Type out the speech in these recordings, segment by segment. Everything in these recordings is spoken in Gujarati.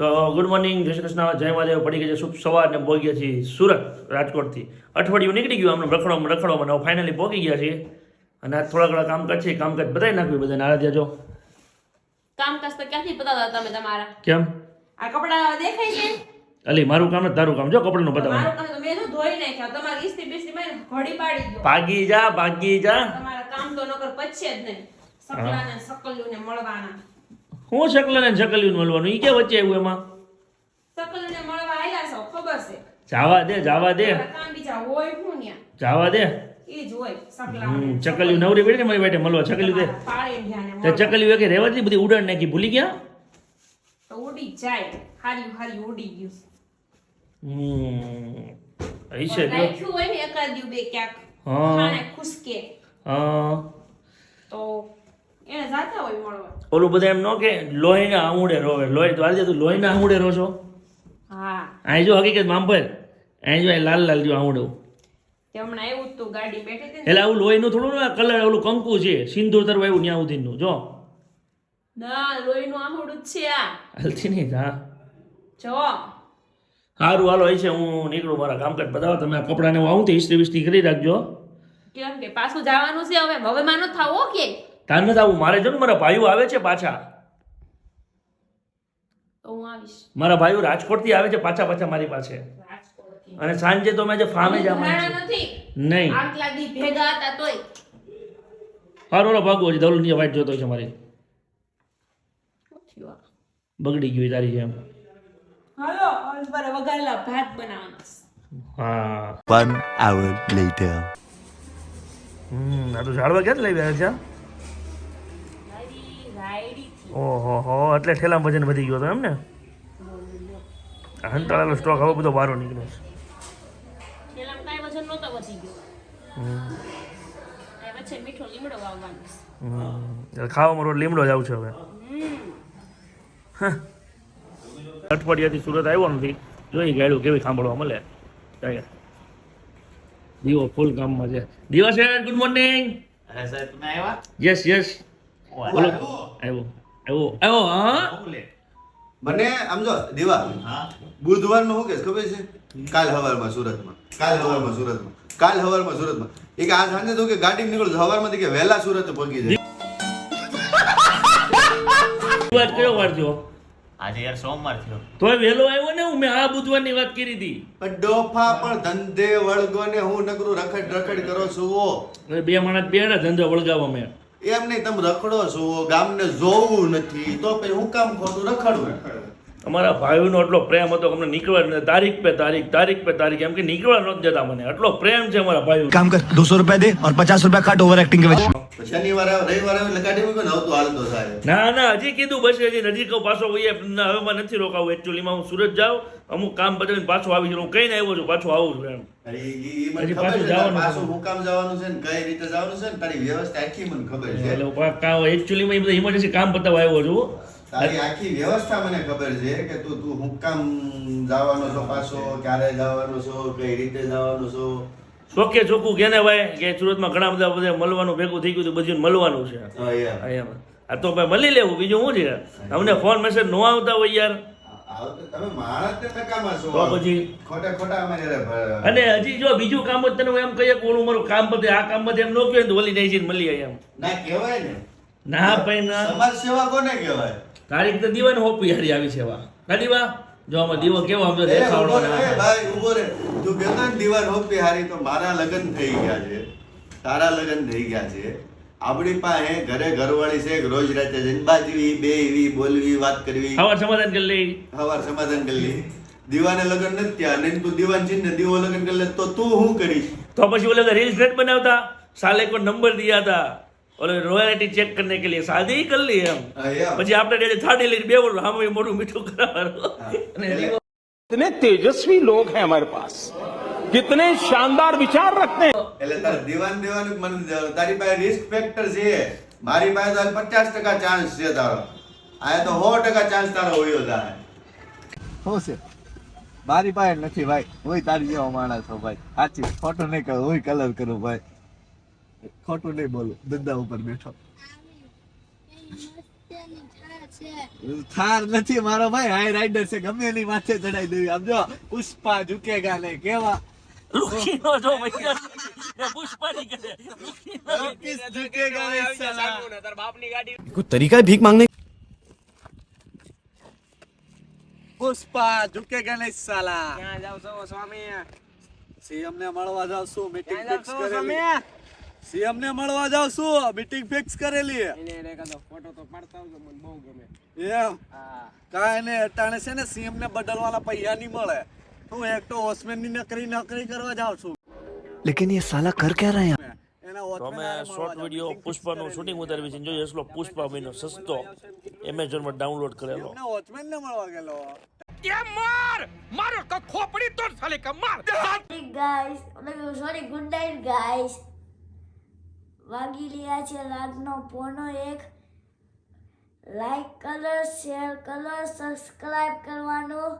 તો ગુડ મોર્નિંગ જય શ્રી કૃષ્ણ જય મહાદેવ. પડી ગયા છે શુભ સવાર ને પહોંચી છીએ સુરત રાજકોટથી. અઠવાડિયું નીકળી ગયું આમને રખડવામાં રખડવામાં હવે ફાઇનલી ભોગી ગયા છીએ. અને આ થોડા ઘણા કામકાજ છે કામકાજ બતાવી નાખ્યું બધાને. આરાધ્યા જો. કામકાજ તો ક્યાંથી બતાવતા તમે તમારા? કેમ? આ કપડા દેખાય છે? અલી મારું કામ તારું કામ. જો કપડાનું બતાવવાનું મારું કામ તો મેં તો ધોઈ નાખ્યા. તમારી ઈસ્તી બિસ્ત્રી મેં ઘડી પાડી દો. ભાગી જા ભાગી જા. તમારા કામ તો નકર પચશે જ નહીં. સકલાને સકલ્યુને મળવાના. હું શકલ ને શકલ્યું મળવાનું? એ કે વચ્ચે આવ્યું એમાં? સકલ્યુને મળવા આયા છો ખબર છે? જાવા દે જાવા દે. કામ બીજા હોય હું ન્યા. જાવા દે. ચકલિયું નવરી બેઠી મારી બેઠે મળવા ચકલિયું દે. તે ચકલિયું એ કે રેવા દી બધી ઉડાડ નાખી ભૂલી ગયા? તો ઉડી જાય. હારી હારી ઉડી ગયું હમ અહીં છે રાખ્યું હોય ને એકાદ્યું બે ક્યાંક હા. ખુશકે. હા. તો એને જાતા હોય મળવા. ઓલું બધા એમ ન કે લોહીના આંગુડે રોવે. લોહી તો આજે તું લોહીના આંગુડે રો છો હા. અહીં જો હકીકત મામપર. અહીં જો લાલ લાલ જો બેઠી એટલે આવું લોહીનું થોડું ને કલર ઓલું કંકુ છે સિંદૂર તરફ એવું ન્યા ઉધીનું જો. ના લોહીનું આહુડું જ છે આ. હાલતી નહીં હા. જો. સારું હાલો અહીં છે હું નીકળું મારા કામકાજ બતાવો તમે આ કપડાને હું આવું તો ઇસ્ત્રી વિસ્ત્રી કરી રાખજો. કેમ કે પાછું જવાનું છે હવે. હવે માનો થાવો કે? તાર નથી આવું મારે છે ને મારા ભાઈઓ આવે છે પાછા. મારા ભાઈઓ રાજકોટથી આવે છે પાછા પાછા મારી પાસે. અને સાંજે તો મેં જે ફાર્મે નથી. નહીં. ભેગા હતા તોય. સારું ઓલો ભાગવો છે ધવલની વાઈટ જોતો છે મારી. બગડી ગયું તારી જેમ. હાલો અલબરે વઘારેલા ભાત બનાવવાના હા. One hour later. હમ આ તો ઝાડવા ક્યાં લઈ ગયા છે? ઓહો હો એટલે ઠેલા વજન વધી ગયો હતો એમ ને હંતાળેલો સ્ટોક હવે બધો બારો નીકળ્યો છે. ખાવામાં રોજ લીમડો જ આવશે હવે. અઠવાડિયાથી સુરત આવ્યો નથી. જોઈ ગાડું કેવી સાંભળવા મળે. દીવો ફૂલ કામમાં છે. દીવા છે ગુડ મોર્નિંગ સાહેબ યસ યસ બોલો આવ્યો. આવ્યો આવ્યો હા મને આમ જો દેવા. હા. બુધવારનું શું કે ખબર છે? કાલ હવારમાં સુરતમાં. કાલ હવારમાં સુરતમાં. કાલ હવારમાં સુરતમાં. એ કે આ સાંજે તો કે ગાડી નીકળું હવારમાંથી કે વહેલા સુરત પહોંચી જાય. વાત કયો વાર જો આજે યાર સોમવાર થયો. તો વહેલો આવ્યો ને હું? મેં આ બુધવારની વાત કરી હતી. પણ ડોફા પણ ધંધે વળગો ને હું નકરું રખડ રખડ કરો છું બે માણસ બેડા ને ધંધો વળગાવો મેં. એમ નહીં તમે રખડો છો ગામને જોવું નથી તો પછી હું કામ ખોટું રખડવું અમારા ભાઈઓનો એટલો પ્રેમ હતો અમને નીકળવા તારીખ પે તારીખ તારીખ પે તારીખ એમ કે નીકળવા ન જતા મને. એટલો પ્રેમ છે અમારા ભાઈઓ કામ કર 200 રૂપિયા દે અને 50 રૂપિયા કાટ ઓવર એક્ટિંગ કે ના ના હજી કીધું બસ હજી નજીક પાછો હોઈએ હવે મને નથી રોકાવું એકચ્યુઅલી હું સુરત જાઉં અમુક કામ બદલીને પાછો આવી છું હું કઈ ને આવ્યો છું પાછો આવું છું એમ. કામ બતાવવા આવ્યો છું. તારી આખી વ્યવસ્થા મને ખબર છે કે તું તું હું કામ જવાનો છો પાછો ક્યારે જવાનો છો કઈ રીતે જવાનો છો? ચોખ્ખે ચોખ્ખું કેને ભાઈ કે સુરતમાં ઘણા બધા બધા મળવાનું ભેગું થઈ ગયું બધું મળવાનું છે. આ તો ભાઈ મળી લેવું બીજું શું છે? અમને ફોન મેસેજ નો આવતા હોય યાર. ને અને હજી જો બીજું કામ જ તને હું એમ કહીએ કે ઓલું મારું કામ પતે આ કામ પતે એમ ન કહે તો ઓલી નહીં જઈને મળી એમ. ના કહેવાય ને. ના ભાઈ ના. સમાજ સેવા કોને કહેવાય? તારીખ તો દીવાને હોપી હારી આવી છે વા ના દીવા? જો આમાં દીવો કેવો આમ દેખાડો ભાઈ ઊભો રે તું કેતો દીવાન હોપી હારી તો મારા લગ્ન થઈ ગયા છે. તારા લગ્ન થઈ ગયા છે. આપણી પાસે ઘરે ઘરવાળી છે રોજ રાતે જન્મા જીવી બે એવી બોલવી વાત કરવી. હવાર સમાધાન કરી લઈ. હવાર સમાધાન કરી લઈ. દીવાને લગન નથી ત્યાં નહીં તું દીવાન ને દીવો લગન કરી લે તો તું શું કરીશ? તો પછી ઓલા રીલ્સ બનાવતા? સાલે કોઈ નંબર દિયા હતા और रॉयल्टी चेक करने के लिए शादी कर ली हम હા, એમ. પછી આપણે ડેડી થાળી લઈને બે બોલું હા મોટું મીઠું કરાવવાનું અને દીવો कितने तेजस्वी लोग हैं हमारे पास कितने शानदार विचार रखते हैं એટલે તારે દીવાન દેવાનું મને તારી પાસે રિસ્ક ફેક્ટર છે મારી પાસે તો પચાસ ટકા ચાન્સ છે તારો આ તો સો ટકા ચાન્સ તારો હોયો જાય શું છે મારી પાસે નથી ભાઈ હું તારી જેવો માણસ છું ભાઈ સાચી ખોટું નહીં કહું હું કલર કરું ભાઈ ખોટું નહીં બોલું. ધંધા ઉપર બેઠો. થાર નથી મારો ભાઈ હાઈ રાઈડર છે ગમે એની માથે ચડાઈ દેવી. આમ જો પુષ્પા ઝુકેગા ને કેવા. તરીકા ભીખ માંગને પુષ્પા ઝુકેગા ને સાલા. સ્વામી સી અમને મળવા જાવ છું મીટિંગ ફિક્સ કરેલી. સીએમ ને મળવા જાવ છું. મીટિંગ ફિક્સ કરેલી. ફોટો તો પાડતા આવજો મને બહુ ગમે. એમ? કાંઈ ને અટાણે છે ને સીએમ ને બદલવાના પૈસા નહીં મળે. હું એક તો વોચમેનની નકરી નકરી કરવા જાવ છું. લેકિન યે સાલા કર ક્યા રહે હૈ તો શોર્ટ વિડિયો પુષ્પાનું શૂટિંગ ઉતારવી છે જોઈએ એટલો પુષ્પા ભાઈનો સસ્તો એમેઝોનમાં ડાઉનલોડ કરેલો વોચમેન ને મળવા ગયેલો. મારો! ખોપડી તોડ સાલે ગાઈસ ગાઈસ વાગી રહ્યા છે. રાતનો પોનો એક. લાઈક કલર શેર કલર સબસ્ક્રાઈબ કરવાનું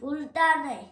ભૂલતા નહીં.